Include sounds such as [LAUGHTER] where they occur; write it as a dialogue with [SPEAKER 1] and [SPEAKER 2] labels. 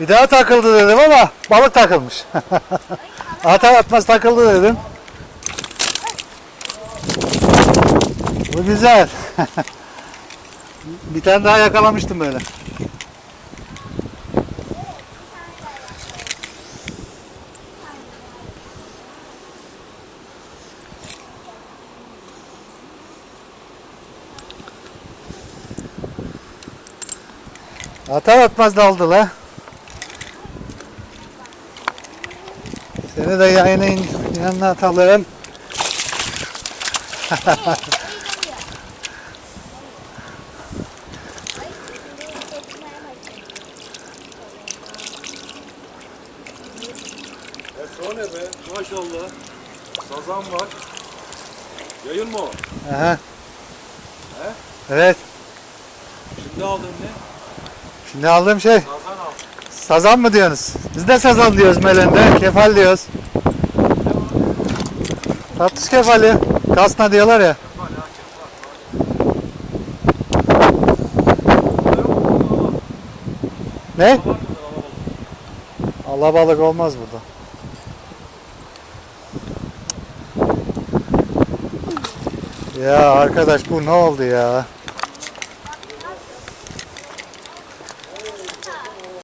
[SPEAKER 1] Bir daha takıldı dedim ama balık takılmış. [LAUGHS] Atar atmaz takıldı dedim. Bu güzel. [LAUGHS] bir tane daha yakalamıştım böyle. Atar atmaz daldı la. Seni de yayının yanına atalım.
[SPEAKER 2] O ne be? Maşallah. Sazan var. Yayın mı o?
[SPEAKER 1] Aha.
[SPEAKER 2] He?
[SPEAKER 1] Evet.
[SPEAKER 2] Şimdi aldın ne?
[SPEAKER 1] Şimdi aldığım şey
[SPEAKER 2] Sazan al.
[SPEAKER 1] Sazan mı diyorsunuz? Biz de sazan diyoruz Melen'de. Kefal diyoruz. Tatlış kefali. Kasna diyorlar ya. Ne?
[SPEAKER 2] Alabalık?
[SPEAKER 1] Alabalık olmaz burada. Ya arkadaş bu ne oldu ya?